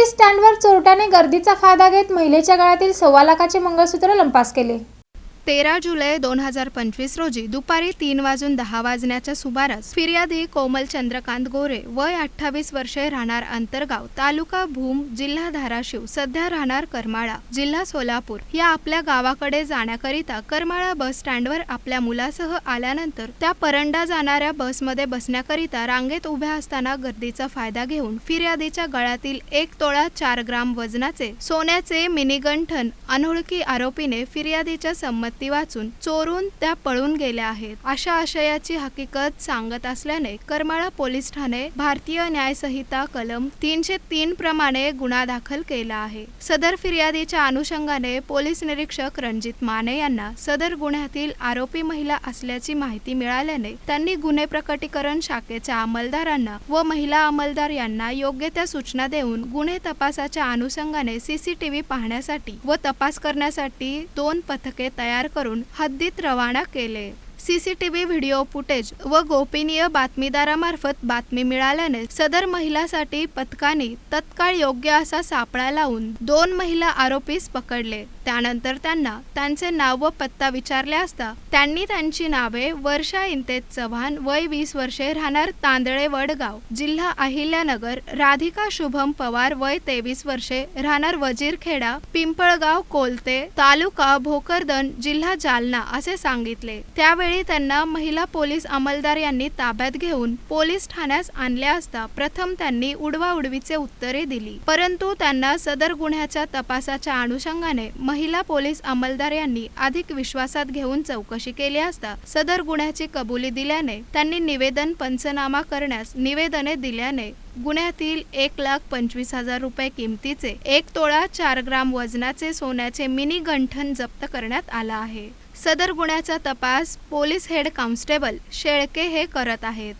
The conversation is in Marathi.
एसटी स्टँडवर चोरट्याने गर्दीचा फायदा घेत महिलेच्या गळ्यातील सव्वा लाखाचे मंगळसूत्र लंपास केले. तेरा जुलै दोन हजार पंचवीस रोजी दुपारी तीन वाजून दहा वाजण्याच्या सुमारास फिर्यादी कोमल चंद्रकांत गोरे वय अठ्ठावीस वर्षे राहणार अंतरगाव तालुका भूम जिल्हा धाराशिव सध्या राहणार करमाळा जिल्हा सोलापूर. या आपल्या गावाकडे जाण्याकरिता करमाळा बस स्टँडवर आपल्या मुलासह आल्यानंतर त्या परंडा जाणाऱ्या बसमध्ये बसण्याकरिता रांगेत उभ्या असताना गर्दीचा फायदा घेऊन फिर्यादीच्या गळ्यातील एक तोळा चार ग्राम वजनाचे सोन्याचे मिनीगंठन अनोळखी आरोपीने फिर्यादीच्या संमती वाचून चोरून त्या पळून गेल्या आहेत. अशा आशयाची हकीकत सांगत असल्याने करमाळा पोलीस ठाणे भारतीय न्यायसंहिता कलम तीनशे तीन प्रमाणे गुन्हा दाखल केला आहे. सदर फिर्यादीच्या अनुषंगाने पोलीस निरीक्षक रणजित माने यांना सदर गुन्ह्यातील आरोपी महिला असल्याची माहिती मिळाल्याने त्यांनी गुन्हे प्रकटीकरण शाखेच्या अंमलदारांना व महिला अंमलदार यांना योग्य त्या सूचना देऊन गुन्हे तपासाच्या अनुषंगाने सीसीटीव्ही पाहण्यासाठी व तपास करण्यासाठी दोन पथके तयार करून हद्दीत रवाना केले. सीसीटीव्ही व्हिडिओ फुटेज व गोपनीय बातमीदारामार्फत बातमी मिळाल्याने सदर महिलासाठी पथकाने तत्काळ योग्य असा सापळा लावून दोन महिला आरोपीस पकडले. त्यानंतर त्यांना त्यांचे नाव व पत्ता विचारले असता त्यांनी त्यांची नावे वर्षा इंतेज चव्हाण वय वीस वर्षे राहणार तांदळे वडगाव जिल्हा अहिल्यानगर राधिका शुभम पवार वय तेवीस वर्षे राहणार वजीरखेडा पिंपळगाव कोलते तालुका भोकरदन जिल्हा जालना असे सांगितले. त्यावेळी त्यांना महिला पोलीस अंमलदार यांनी ताब्यात घेऊन पोलीस ठाण्यास आणले असता प्रथम त्यांनी उडवाउडवीचे उत्तरे दिली. परंतु त्यांना सदर गुन्ह्याच्या तपासाच्या अनुषंगाने महिला पोलीस अंमलदार यांनी अधिक विश्वासात घेऊन चौकशी केली असता सदर गुन्ह्याची कबुली दिल्याने त्यांनी निवेदन पंचनामा करण्यास निवेदने दिल्याने गुन्ह्यातील एक लाख पंचवीस हजार रुपये किमतीचे एक तोळा चार ग्राम वजनाचे सोन्याचे मिनी गंठन जप्त करण्यात आला आहे. सदर गुन्ह्याचा तपास पोलीस हेड कॉन्स्टेबल शेळके हे करत आहेत.